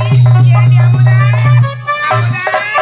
ஏண்டி அமுதா அமுதா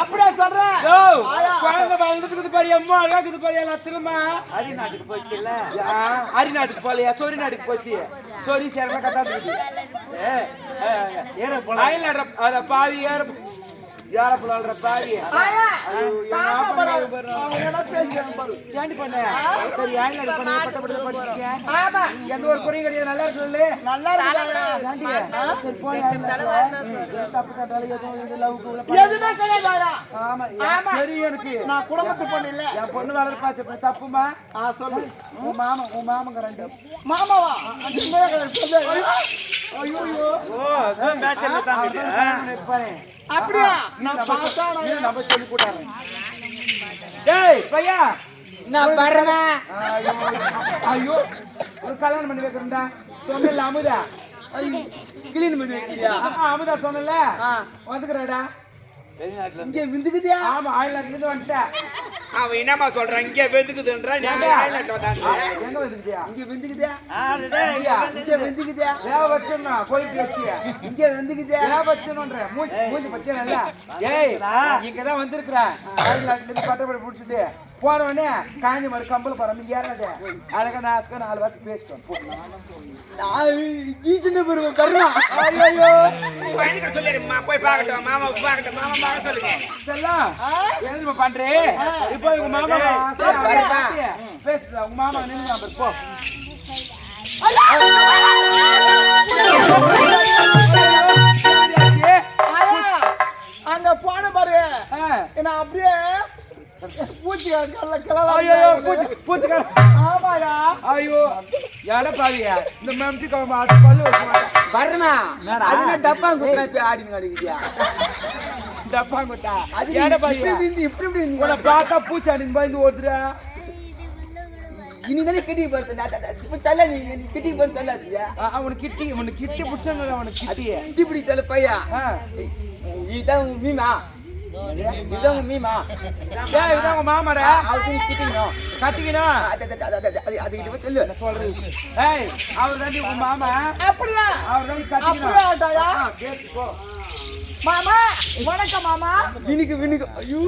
அப்படியே சொல்றேன் ஆயா. அரிநாட்டுக்கு போலையா சொரி நாட்டுக்கு போச்சு சொரி சேரமா கத்தாந்துக்குது அயல் நடுற அத பாவி ஏற யார புலாடுற பாவி ஆயா, ஐயோ, என் தாத்தா ஆப்பா பாரு. பாரு. அவங்க பாரு. ஏண்டி பண்ண. சரி பண்ண? பட்டப்பட்டு படிச்சிருக்கேன் எந்த ஒரு குறையும் கிடையாது. நல்லா இருக்கு சொல்லு. நல்லா? சரி போய் தப்பு எனக்கு. நான் குடும்பத்து பொண்ணு இல்ல. என் பொண்ணு வளர்ப்பாச்சு. தப்புமா? ஆ, சொல்லு. உன் மாமா உன் மாமங்க ரெண்டு. மாமாவா. ஐயோ. அப்படியா? நான் பார்த்தா நான் நம்ம சொல்லி போட்டாரு டேய் பையா. நான் வரவேன் ஐயோ ஒரு கல்யாணம் பண்ணி வைக்கிறேன்டா. சொன்னல அமுதா. கிளீன் பண்ணி வைக்கிறியா? ஆமா, அமுதா சொன்னல வந்துக்கிறடா இங்க விந்துக்குதியா? ஆமா ஆயிரத்துல இருந்து வந்துட்டேன். அவன் என்னம்மா சொல்றான்? இங்க வெதுக்குதுன்றா நீங்க ஐலாண்ட் வந்தாங்க எங்க வந்துக்கிட்டியா இங்க விந்துக்குதியா இங்க விந்துக்குதியா ஏன் வச்சியா இங்க விந்துக்குதியா ஏன் வச்சணுன்ற மூஞ்சி மூஞ்சி பச்சையா ஏய் இங்க தான் வந்திருக்கிற ஆயிரத்துல இருந்து பட்டப்படி பிடிச்சிட்டு. போன உடனே காஞ்சி மாதிரி கம்பல் போறோம் ஏறாத. அழகா நாஸ்கா நாலு வார்த்தை பேசிட்டோம் கருணா. ஐயோ சொல்லிடுமா போய் பார்க்கட்டும் மாமா பார்க்கட்டும் மாமா பார்க்க சொல்லுங்க. செல்லம் என்ன பண்றே? இப்போ உங்க மாமா பேசுறா. உங்க மாமா நின்று போ. அங்க போன பாரு. என்ன அப்படியே பூச்சி கல்ல ஐயோ கிளம்ப பூச்சி பூச்சிக்கார ஆமாயா ஐயோ யார பாவியா? இந்த மம்டி கவமா அது பல்லு வச்சு வரமா அதுல டப்பா குத்துனா இப்ப ஆடினு அடிக்குதியா டப்பாங்கட்டா அது யார இப்படி பாவியா? இப்படி இப்படி இப்படி உன பார்த்தா பூச்சி அடின்னு பயந்து ஓடுறா இனி தானே கிட்டி சொல்ல நீ கிட்டி போறது சொல்லாதியா? அவனுக்கு கிட்டி உனக்கு கிட்டி புடிச்சாங்க அவனுக்கு கிட்டி கிட்டி இப்படி சொல்ல பையா உன் மீமா? உன் மீமா ஏய் இதான் உங்க மாமாடா அதுக்கு நீ கிட்டிக்கணும் கட்டிக்கணும் அது இது சொல்லு நான் சொல்றேன் ஏய் அவர் தாண்டி உங்க மாமா அப்படியா அவர் தாண்டி கட்டிக்கணும் அப்படியா ஆட்டாயா? ஆ, கேட்டு போ மாமா வணக்கம் மாமா வினுக்கு வினுக்கு ஐயோ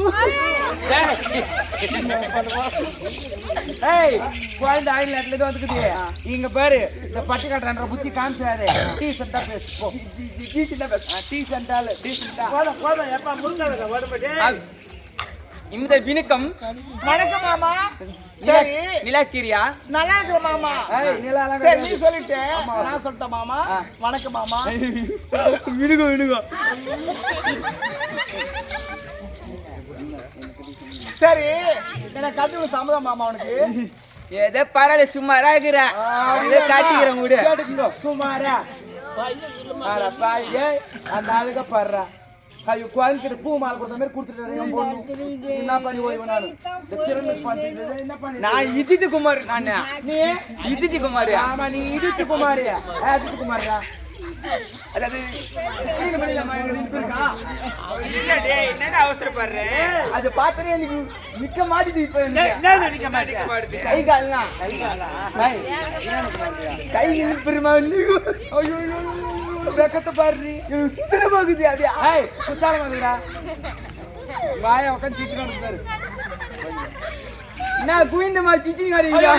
ஏய் குழந்தை ஆயில் நேரத்துல இருந்து வந்துக்குது இங்க பாரு இந்த பட்டி கட்டுற புத்தி காமிச்சாரு டீசெண்டா பேசு போ டீசெண்டா பேசு டீசெண்டால டீசெண்டா போதும் போதும் எப்பா முருங்கா உடம்பு இந்த வினுக்கம். வணக்கம் மாமா. சரி. நிலாக்கிரியா? நல்லா இருக்கிற மாமா. சரி நீ. சொல்லிட்டு நான் சொல்லிட்டேன் மாமா. வணக்கம் மாமா. வினுகம் வினுகம். சரி எனக்கு கட்டு சம்மதம் மாமா உனக்கு. ஏதோ பரவாயில்ல சும்மாரா இருக்கிற காட்டிக்கிறேன் கூட ஏய், அந்த ஆளுக பாருடா. ஐயோ, கோயிலுக்கிட்ட பூ மாலை கொடுத்த மாதிரி கொடுத்துட்டு. என்ன பண்ணி ஓய்வு நானு? இந்த பண்ணிட்டு என்ன பண்ணி நான் இஜித் குமார் நானு நீ? இஜித் குமார் ஆமா நீ இடிச்சு குமாரி அஜித் குமாரா அதாவது புரியுது புரியலம்மா, எனக்கு நினைப்பு இருக்கா? இல்ல டேய் என்னடா அவசரப்படுற? அது பார்த்தனே எனக்கு நிக்க மாட்டுது இப்ப. என்ன? நிக்க மாட்டேங்குது கை கால்லாம் கை காலா கை ஐயோ, ஐயோ, வெக்கத்தை பாரு. சுத்தல போகுது அப்படியே ஏய் குத்தால வந்துடா வாய உட்காந்து சீட்டு நடந்தாரு நான் குவிந்தமா சிச்சி ஐயோ காரிங்களா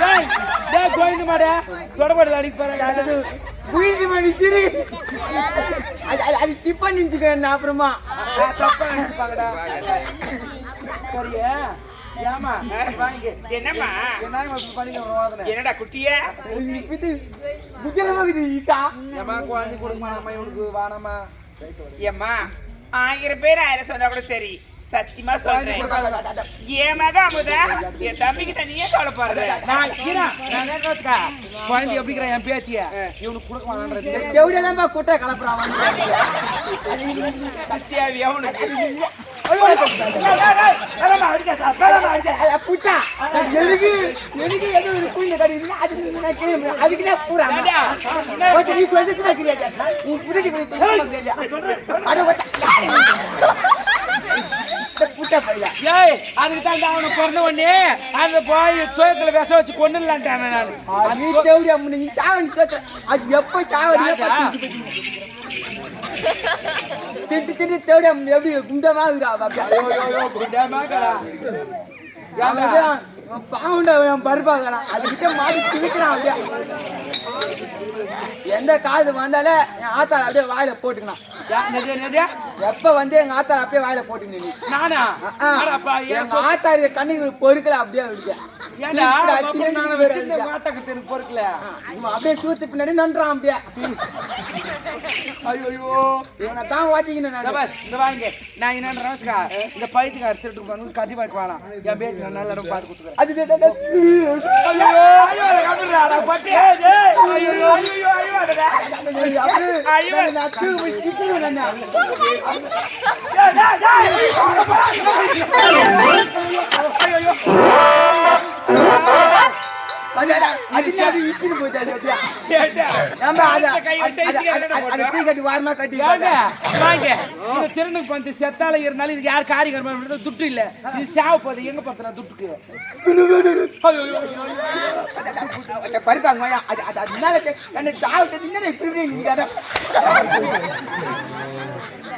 டேய் டேய் கோயிந்து மாடா. தொடபடல அடிக்க பாருங்க அது குவிந்தமா நிச்சிரு அது அது- அது திப்பா நின்றுக்கேன் அப்புறமா. தப்பா நினைச்சுப்பாங்கடா. சரியா. ஏமா வாங்க என்னம்மா? என்னடா குட்டியா? குழந்தை கொடுக்குமா ஏம்மா ஆயிரம் பேர் ஆயிரம் சொன்னா கூட சரி. சத்தியமா சொல்றேன். என் மக அமுதா என் தம்பிக்கு தனியே கவலைப்படுறேன் நான் குழந்தை எப்படிங்கிற என் பேத்திய? இவனுக்கு கொடுக்க எவ்வளோ தான் குட்டை கலப்புறான் தேவையா உனக்கு புட்டா. புட்டா பையா ஏய் அதுக்கு தான் அவனை பிறந்த உடனே அந்த போய் சோயத்துல விஷ வச்சு கொண்டுலான்ட்டான் நான். நீ தேவடி அம்மனி நீ தோத்த அது எப்போ சாவடி திட்டு திட்டு தேவடி அம்மனி எப்படி குண்டமா இருக்கிறா பாவுண்டவன் பருப்பாக்கிறான். அதுகிட்ட மாடி திவிக்கிறான் அப்படியே. எந்த காது வந்தாலே என் ஆத்தால அப்படியே வாயில போட்டுக்கணும். எப்ப வந்து எங்க ஆத்தால அப்படியே வாயில போட்டுக்கணும் நானா? எங்க ஆத்தாரு கண்ணுக்கு பொறுக்கல அப்படியே இவன் அப்படியே சூத்து பின்னாடி நன்றான் அப்படியே. ஐயோ இவனை தான் வாத்திக்கணும் இந்த வாங்க நான் என்ன ரமேஷ்கா இந்த பைத்துக்கார திருட்டு இருப்பாங்க கட்டி பாட்டு என் பேச்சு நல்ல பார்த்து கொடுத்துக்கிறேன். அது. ஐயோ திருநுக்கு வந்து செத்தால இருந்தாலும் இதுக்கு யார் காரியம் துட்டு இல்ல இது சேவ போகுது எங்க பார்த்தல துட்டுக்கு ஐயோ,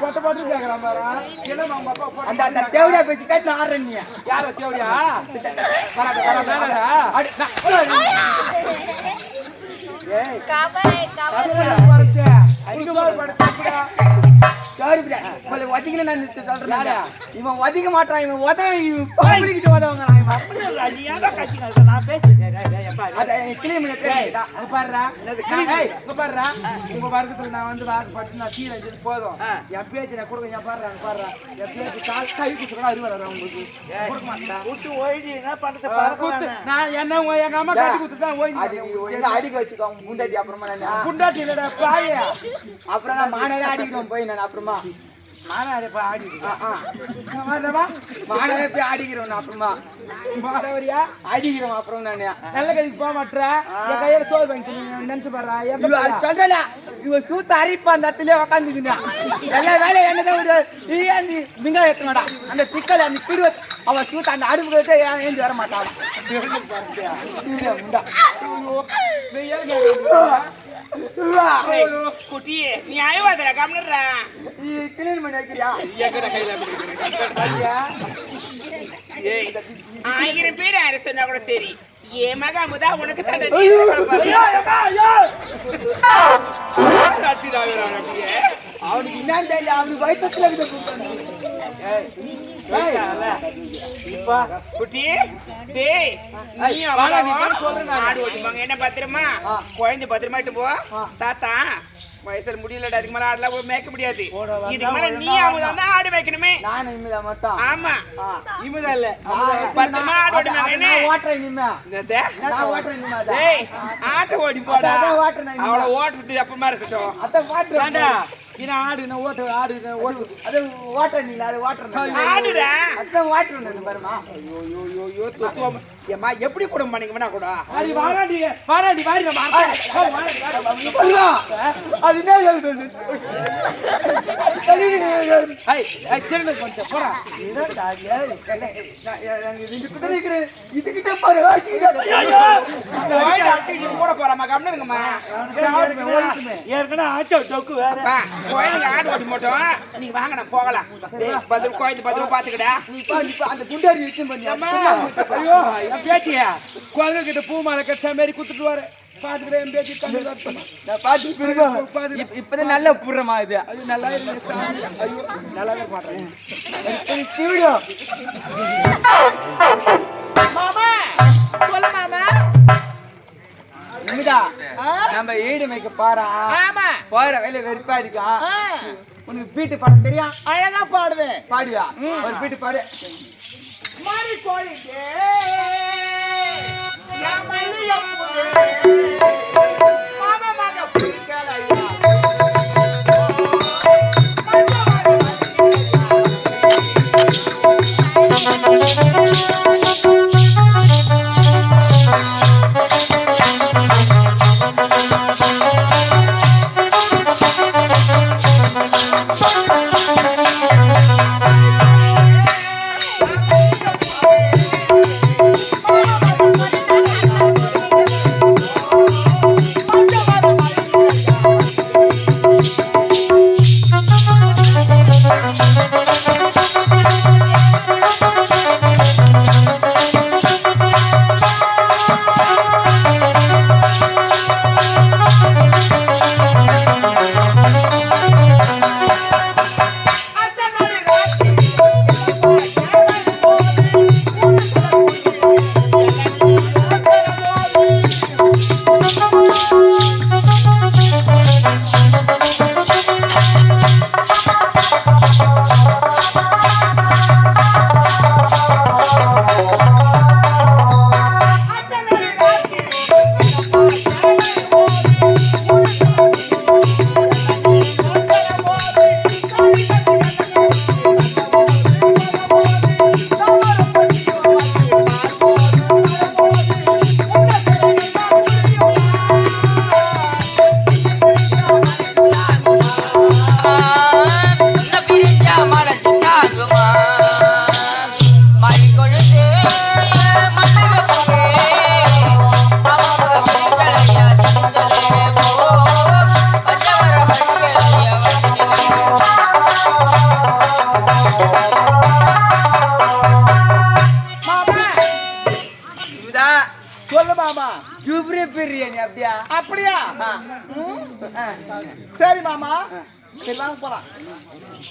பொட்ட பொட்டு கேக்குறான் பாரு என்ன நம்ம அப்பா அந்த அந்த தேவடியா பேச்சு கேட்டு ஆடுறேன் நீ. யாரோ தேவடியா? வராத வராத நான் கவலை கவலை. பறிச்சே. அடிக்க போய் சொல்றேன் இவன் ஒதிக்க மாட்டான் இவன் இவன் பப்ளிக்கிட்ட அங்க பாருடா. நான், ஏய், பாருடா. உங்க வர்க்கத்துல நான் வந்து வாக்குப்பட்டு நான் கீழே வச்சது போதும். என் பேச்சு நான் கொடுக்க, பாருடா. என் பேச்சு கால் கை குத்து கூட அறிவு உங்களுக்கு? குத்து. நான் என்ன எங்க அம்மா கட்டி ஒழுங்கா அடிக்க வச்சுக்கோ குண்டாட்டி அப்புறமா குண்டாட்டி இல்லடா, பாயே. அப்புறம் நான் மானரே அடிக்கிறோம் போய் நான் அப்புறமா. அதை போய் ஆடிட்டு ஆ, ஆ. இருக்கேன். வரவா? மானரே போய் அடிக்கிறோம் நான் அப்புறமா? அடிக்கிறோம் அப்புறம் நானு நல்ல கதைக்கு போக மாட்டேற. என் கையில சோறு வாங்கி நினைச்சு அது சொல்றல இவன் சூத்த அரிப்பா அந்த இடத்துல உக்காந்துக்கினா எல்லா வேலையும் என்னதான் விடு நீ நீ மிங்க ஏத்தனடா அந்த திக்கல அந்த பிடு அவன் சூத்த அந்த அடுப்பு கிட்ட ஏன் ஏஞ்சி வர மாட்டான் முண்டா. குட்டியே நீ அழுவாதடா கம்னுடுறா நீ clean பண்ணி வைக்கிறியா? ஏய் ஆயிரம் பேர் ஆயிரம் சொன்னா கூட சரி என் மக அமுதா உனக்கு அவனுக்கு என்னன்னு தெரியல அவனுக்கு வயிற்றுல என்ன பத்திரமா குழந்தை பத்திரமா போ தாத்தா வயசுல முடியலடா அதுக்கு மேல ஆடலாம் போய் மேய்க்க முடியாது இதுக்கு மேல நீ அவங்க தான் ஆடு மேய்க்கணுமே நான் இனிமேதா மட்டும் ஆமா ஆ. இல்ல பத்தமா ஆடு அது- நான் ஓட்டுறேன் இனிமே என்னது? நான் ஓட்டுறேன் இனிமே அதான். டேய் ஆட்டை ஓடி போடா அதான் ஓட்டுறேன் இனிமே. அவளை ஓட்டுறது எப்பமா இருக்கட்டும் அதான் ஓட்டுறேன் இது ஆடு என்ன ஓட்டு ஆடு என்ன ஓட்டு. அது ஓட்டுறேன் நீங்க அது ஓட்டுறேன் ஆடுடா. அதான் ஓட்டுறேன் நான் பாருமா ஐயோ ஐயோ எப்படி குடும்பம் பண்ணிக்கணும்னா கூட? அது வாராடி வாராடி வாரி. அது என்ன சொல்றது? போடா. இதுகிட்ட பாரு, கூட போறாமா கம்னுங்கம்மா ஏற்கனவே ஆட்டோ டொக்கு வேற. கோயிலுக்கு ஆடு ஓடி மாட்டோம். நீங்க வாங்க நான் போகலாம். பத்திரம் கோயில் பத்திரம் பாத்துக்கடா அந்த குண்டாரி வச்சு ஐயோ பேட்டியா குழந்தை கிட்ட பூ மாலை கச்சா மாதிரி குத்துட்டு வர. பாத்துக்கிட்டே என் பேட்டி இப்ப- இப்பதான் நல்ல புடுறமா இது. அது நல்லா இருக்கு ஐயோ நல்லாவே நிமிதா நம்ம ஈடு மேய்க்க பாரா ஆமா. போற வேலை வெறுப்பா இருக்கா? ஆ, உனக்கு பீட்டு பாடம் தெரியும் அழகா பாடுவேன். பாடுவா ஒரு பீட்டு பாடு. மாறி கோழிக்கு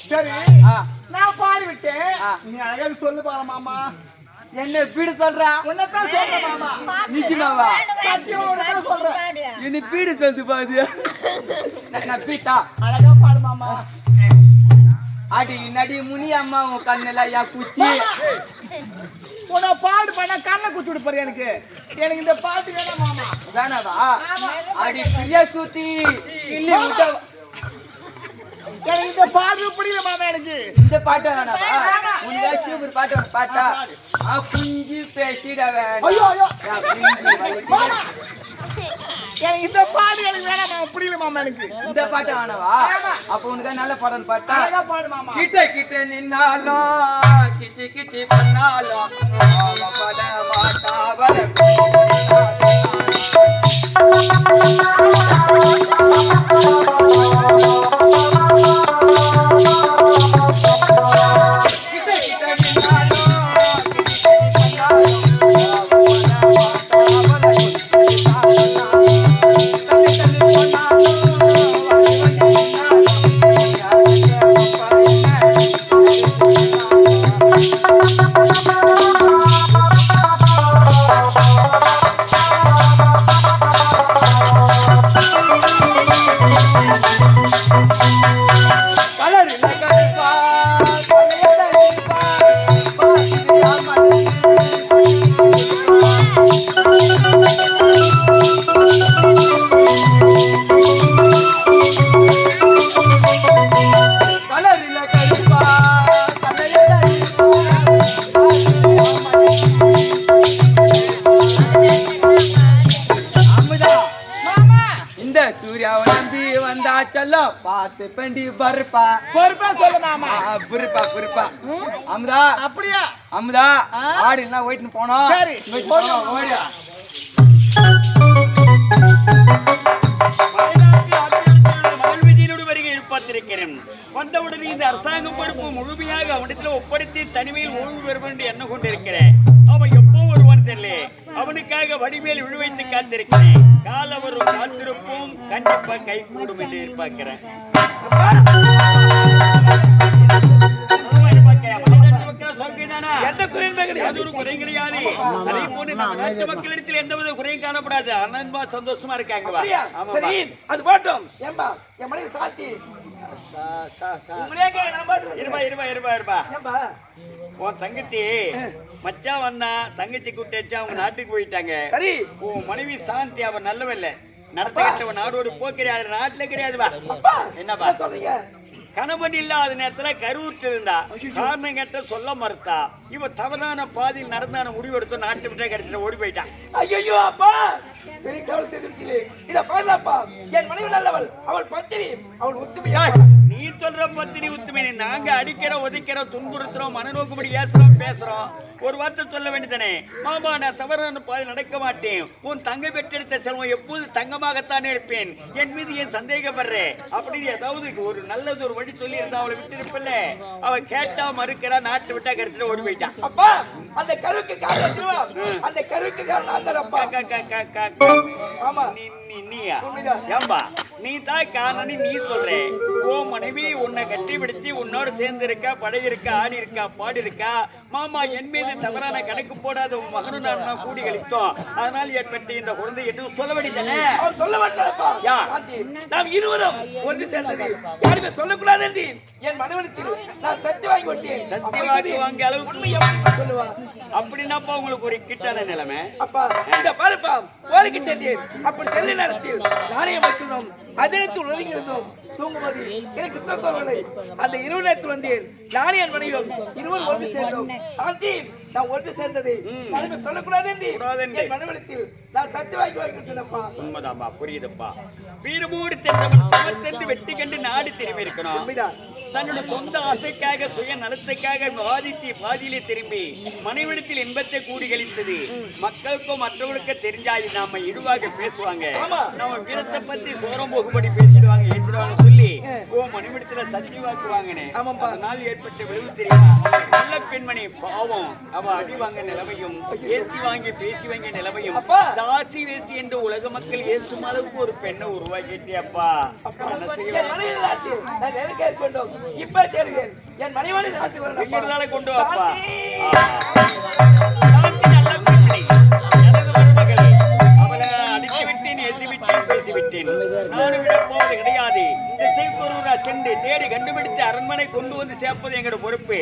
சரி. நான் பாடி விட்டேன். நீ அழகா சொல்லு பாரு மாமா. என்ன பீடு சொல்றா? உன்னைத்தான் சொல்றேன் மாமா. நிஜமாவா? சத்தியமா உன்னைத்தான் சொல்றேன். என்ன பீடு சொல்லுது பாது நான் பீட்டா. அழகா பாடு மாமா. அடி நடி முனி அம்மா உன் கண்ணெல்லாம் யா குச்சி. உன்னை பாடு பண்ண கண்ணை குத்தி விடுப்பாரு எனக்கு. எனக்கு இந்த பாட்டு வேணாம் மாமா. வேணாவா? அடி பிரியா சூத்தி. இல்லி விட்ட எனக்கு இந்த பாட்டு பிடிக்கல மாமா எனக்கு. இந்த பாட்டு வேணாவா உனக்கு சூப்பர் பாட்டு ஒரு பாட்டா ஆ குஞ்சு பேசிட வேணாம். ஐயோ ஐயோ. எனக்கு இந்த பாட்டு எனக்கு வேணாம் மாமா. புரியல மாமா எனக்கு. இந்த பாட்டு வேணாவா? அப்ப உனக்கு நல்ல பாடம் பாட்டா? பாடு மாமா. கிட்ட கிட்ட நின்னாலும் கிச்சி கிச்சி பண்ணாலும் பட மாட்டா வர கிட்ட பார்த்து பெண்டி பருப்பா பொறுப்பா சொல்லு மாமா. புரிப்பா புரிப்பா அமுதா. அப்படியா? அமுதா ஆடு என்ன போயிட்டு போனோம் சரி. ஓடியா. பார்த்திருக்கிறேன் வந்தவுடன் இந்த அரசாங்க பொறுப்பு முழுமையாக அவனிடத்தில் ஒப்படைத்து தனிமையில் ஓய்வு பெறும் என்று எண்ணம் கொண்டிருக்கிறேன். அவன் எப்போ வருவான் தெரியல அவனுக்காக வடிமேல் விழுவைத்து காத்திருக்கிறேன். கால வரும் காத்திருப்போம் கண்டிப்பா கை கூடும் என்று எதிர்பார்க்கிறேன். எந்த குறையும் கிடையாது ஒரு குறையும் மக்களிடத்தில் காணப்படாது. அனன்பா சந்தோஷமா இருக்காங்க அது போட்டோம். என் மனைவி சாத்தி. இருப்பா இருப்பா இருப்பா இருப்பா உன் தங்கச்சி மச்சான் வந்தா தங்கச்சி கூட்டி வச்சு அவங்க நாட்டுக்கு போயிட்டாங்க. சரி. உன் மனைவி சாந்தி அவ நல்லவல்ல நடத்த கட்டவன் நாடோடு நாட்டுல கிடையாது வா. என்னப்பா? என்ன சொல்றீங்க? கணவன் இல்லாத நேரத்துல கருவுற்று இருந்தா காரணம் கேட்ட சொல்ல மறுத்தா இவ தவறான பாதையில் நடந்தான முடிவெடுத்து நாட்டு விட்டே கிடைச்சிட்டு ஓடி போயிட்டான் ஐயோ அப்பா. பெரிய கவலை இத பாருப்பா என் மனைவி நல்லவள். அவள் பத்தினி. அவள் உத்துமையா நீ சொல்ற பத்தினி உத்துமை நாங்க அடிக்கிறோம் உதைக்கிறோம் துன்புறுத்துறோம் மனநோக்கும்படி ஏசுறோம் பேசுறோம். ஒரு வார்த்தை சொல்ல வேண்டியதானே மாமா நான் தவறான பாதை நடக்க மாட்டேன். உன் தங்கை பெற்றெடுத்த செல்வம் எப்போது தங்கமாகத்தானே இருப்பேன்? என் மீது ஏன் சந்தேகப்படுறேன் அப்படின்னு ஏதாவது ஒரு நல்லது ஒரு வழி சொல்லி இருந்தா அவளை விட்டு இருப்பில்ல அவ கேட்டா மறுக்கிறா நாட்டு விட்டா கிடைச்சிட்டு ஓடி போயிட்டான் அப்பா அந்த கருவுக்கு காரணம்? அந்த கருவுக்கு காரணம் கா. ஆமா. நீ நீயா. ஏம்பா நீ தான் காரணம் நீ சொல்ற. ஓ மனைவி உன்னை கட்டி பிடிச்சு உன்னோட சேர்ந்து இருக்கா பழகி இருக்கா ஆடி இருக்கா பாடி இருக்கா மாமா என் மீது தவறான கணக்கு போடாத உன் மகனும் நான் கூடி கழித்தோம். அதனால் ஏற்பட்ட இந்த குழந்தை எதுவும் சொல்ல வேண்டியதானே சொல்ல. சாந்தி, நாம் இருவரும் ஒன்று சேர்ந்தது. யாருமே சொல்லக்கூடாது என்று என் மனைவனுக்கு நான் சத்தி வாங்கி விட்டேன் சத்தி வாக்கு வாங்கிய அளவுக்கு. சொல்லுவா? அப்படின்னாப்பா உங்களுக்கு ஒரு கிட்டான நிலைமை. அப்பா இந்த பாருப்பா. வேலைக்கு சென்றேன் அப்படி செல்ல நேரத்தில் நானே மட்டும் அதற்கு ஒதுங்கி இருந்தோம் தூங்கும்போது எனக்கு தூக்கம் வரவில்லை அந்த இரவு நேரத்தில் வந்தேன். நானே என் மனைவியும் இருவர் ஒன்று சேர்ந்தோம். சாந்தி நான் ஒன்று சேர்ந்தது. யாருமே சொல்லக்கூடாது என்று. என் மனைவிடத்தில் நான் சத்தி வாங்கி வாங்கிட்டேன்ப்பா உண்மைதான்பா புரியுதுப்பா. வீரமோடு சென்றவன் சமத்தென்று வெட்டி கண்டு நாடு திரும்பி இருக்கணும் உண்மைதான். தன்னோட சொந்த ஆசைக்காக சுய நலத்துக்காக பாதித்து பாதியிலே திரும்பி மனைவிடத்தில் இன்பத்தை கூடி கழித்தது மக்களுக்கும் மற்றவர்களுக்கும் தெரிஞ்சாது நாம இடுவாக பேசுவாங்க. நம்ம வீரத்தை பத்தி சோரம் போகும்படி பேசிடுவாங்க ஓ சத்தி வாக்கு வாங்கினேன். ஆமாப்பா. அதனால் ஏற்பட்ட விளைவு தெரியுமா? நல்ல பெண்மணி பாவம். அவ அடி வாங்க நிலைமையும் ஏசி வாங்கி பேசி வாங்கிய நிலைமையும் அப்பா. சாட்சி வேசி என்று உலக மக்கள் ஏசும் அளவுக்கு ஒரு பெண்ணை உருவாக்கிட்டியப்பா. இப்ப என் மனைவி நாட்டுக்கு கொண்டு வாப்பா. மாட்டேன் கிடையாது. சென்று தேடி கண்டுபிடித்து அரண்மனை கொண்டு வந்து சேர்ப்பது எங்களோட பொறுப்பு.